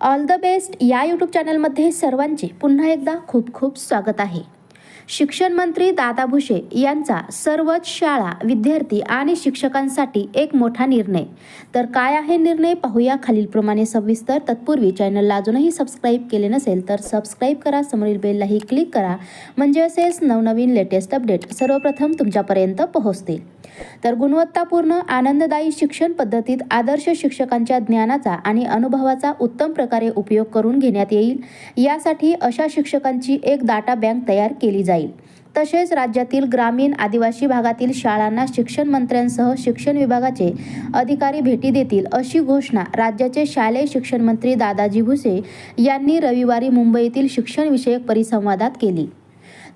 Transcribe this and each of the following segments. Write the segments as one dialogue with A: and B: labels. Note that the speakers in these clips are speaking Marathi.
A: ऑल द बेस्ट या यूट्यूब चॅनलमध्ये सर्वांचे पुन्हा एकदा खूप खूप स्वागत आहे. शिक्षण मंत्री दादा भुसे यांचा सर्वच शाळा विद्यार्थी आणि शिक्षकांसाठी एक मोठा निर्णय. तर काय आहे निर्णय? पाहूया खालीलप्रमाणे सविस्तर. तत्पूर्वी चॅनलला अजूनही सबस्क्राईब केले नसेल तर सबस्क्राईब करा. समोरील बेललाही क्लिक करा. म्हणजे असेच नवनवीन लेटेस्ट अपडेट सर्वप्रथम तुमच्यापर्यंत पोहोचतील तर गुणवत्तापूर्ण आनंददायी शिक्षण पद्धतीत आदर्श शिक्षकांच्या ज्ञानाचा आणि अनुभवाचा उत्तम प्रकारे उपयोग करून घेण्यात येईल. यासाठी अशा शिक्षकांची एक डाटा बँक तयार केली जाईल. तसेच राज्यातील ग्रामीण आदिवासी भागातील शाळांना शिक्षण मंत्र्यांसह शिक्षण विभागाचे अधिकारी भेटी देतील अशी घोषणा राज्याचे शालेय शिक्षण मंत्री दादाजी भुसे यांनी रविवारी मुंबईतील शिक्षणविषयक परिसंवादात केली.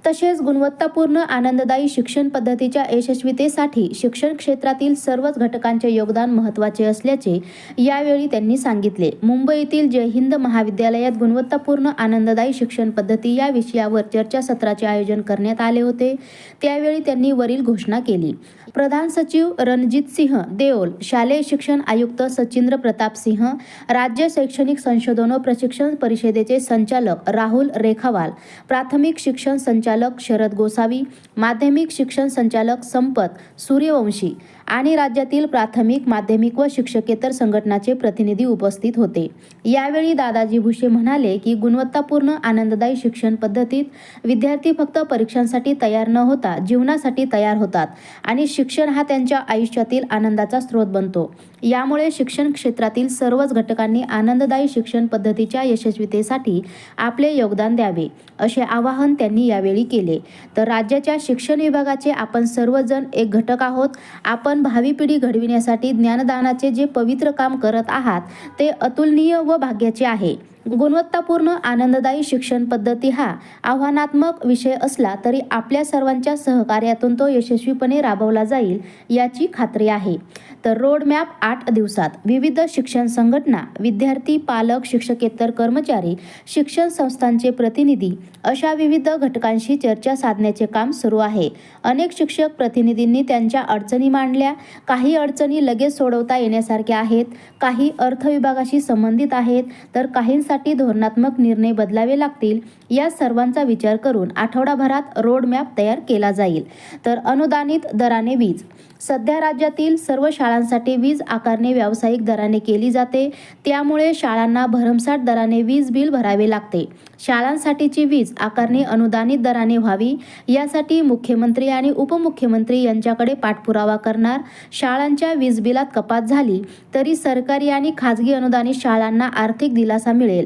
A: तसेच गुणवत्तापूर्ण आनंददायी शिक्षण पद्धतीच्या यशस्वीतेसाठी शिक्षण क्षेत्रातील सर्वच घटकांचे योगदान महत्त्वाचे असल्याचे यावेळी त्यांनी सांगितले. मुंबईतील जय हिंद महाविद्यालयात गुणवत्तापूर्ण आनंददायी शिक्षण पद्धती या विषयावर चर्चासत्राचे आयोजन करण्यात आले होते. त्यावेळी त्यांनी वरील घोषणा केली. प्रधान सचिव रणजित सिंह देओल शालेय शिक्षण आयुक्त सचिंद्र प्रताप सिंह राज्य शैक्षणिक संशोधन व प्रशिक्षण परिषदेचे संचालक राहुल रेखावाल प्राथमिक शिक्षण संचालक शरद गोसावी माध्यमिक शिक्षण संचालक संपत सूर्यवंशी आणि राज्यातील प्राथमिक माध्यमिक व शिक्षकेतर संघटनाचे प्रतिनिधी उपस्थित होते. यावेळी दादाजी भुसे म्हणाले की गुणवत्तापूर्ण आनंददायी शिक्षण पद्धतीत विद्यार्थी फक्त परीक्षांसाठी तयार न होता जीवनासाठी तयार होतात आणि शिक्षण हा त्यांच्या आयुष्यातील आनंदाचा स्रोत बनतो. यामुळे शिक्षण क्षेत्रातील सर्वच घटकांनी आनंददायी शिक्षण पद्धतीच्या यशस्वीतेसाठी आपले योगदान द्यावे असे आवाहन त्यांनी यावेळी केले. तर राज्याच्या शिक्षण विभागाचे आपण सर्वजण एक घटक आहोत. आपण भावी पिढी घडविण्यासाठी ज्ञानदानाचे जे पवित्र काम करत आहात ते अतुलनीय व भाग्याचे आहे. गुणवत्तापूर्ण आनंददायी शिक्षण पद्धती हा आव्हानात्मक विषय असला तरी आपल्या सर्वांच्या सहकार्यातून तो यशस्वीपणे राबवला जाईल याची खात्री आहे. तर रोड मॅप आठ दिवसात विविध शिक्षण संघटना विद्यार्थी पालक शिक्षकेतर कर्मचारी शिक्षण संस्थांचे प्रतिनिधी अशा विविध घटकांशी चर्चा साधण्याचे काम सुरू आहे. अनेक शिक्षक प्रतिनिधींनी त्यांच्या अडचणी मांडल्या. काही अडचणी लगेच सोडवता येण्यासारख्या आहेत काही अर्थ विभागाशी संबंधित आहेत तर काही काहींसाठी धोरणात्मक निर्णय बदलावे लागतील या सर्वांचा विचार करून आठवडाभरात रोड मॅप तयार केला जाईल. तर अनुदानित दराने वीज. सध्या राज्यातील सर्व शाळांसाठी वीज आकारणी व्यावसायिक दराने केली जाते. त्यामुळे शाळांना भरमसाठ दराने वीज बिल भरावे लागते. शाळांसाठीची वीज आकारणी अनुदानित दराने व्हावी यासाठी मुख्यमंत्री आणि उपमुख्यमंत्री यांच्याकडे पाठपुरावा करणार. शाळांच्या वीज बिलात कपात झाली तरी सरकारी आणि खाजगी अनुदानित शाळांना आर्थिक दिलासा मिळेल.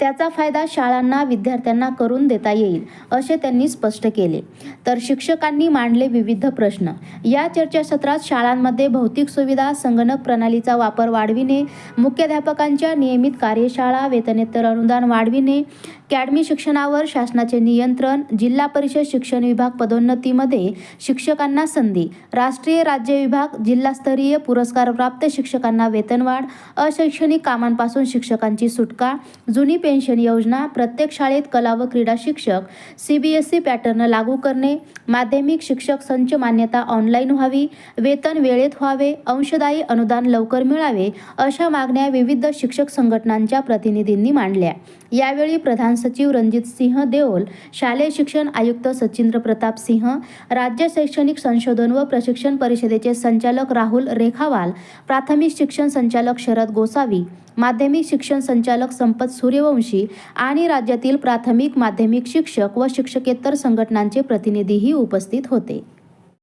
A: त्याचा फायदा शाळांना विद्यार्थ्यांना करून देता येईल असे त्यांनी स्पष्ट केले. तर शिक्षकांनी मांडले विविध प्रश्न. या चर्चासत्रात शाळांमध्ये भौतिक सुविधा संगणक प्रणालीचा वापर वाढविणे मुख्याध्यापकांच्या नियमित कार्यशाळा वेतनेतर अनुदान वाढविणे अकॅडमी शिक्षणावर शासनाचे नियंत्रण जिल्हा परिषद शिक्षण विभाग पदोन्नतीमध्ये शिक्षकांना संधी राष्ट्रीय राज्य विभाग जिल्हास्तरीय पुरस्कारप्राप्त शिक्षकांना वेतनवाढ अशैक्षणिक कामांपासून शिक्षकांची सुटका जुनी पेन्शन योजना प्रत्येक शाळेत कला व क्रीडा शिक्षक C B S E pattern लागू करणे माध्यमिक शिक्षक संच मान्यता ऑनलाईन व्हावी वेतन वेळेत व्हावे अंशदायी अनुदान लवकर मिळावे अशा मागण्या विविध शिक्षक संघटनांच्या प्रतिनिधींनी मांडल्या. यावेळी प्रधान सचिव रणजित सिंह देओल शालेय शिक्षण आयुक्त सचिंद्र प्रताप सिंह राज्य शैक्षणिक संशोधन व प्रशिक्षण परिषदेचे संचालक राहुल रेखावाल प्राथमिक शिक्षण संचालक शरद गोसावी माध्यमिक शिक्षण संचालक संपत सूर्यवंशी आणि राज्यातील प्राथमिक माध्यमिक शिक्षक व शिक्षकेतर संघटनांचे प्रतिनिधीही उपस्थित होते.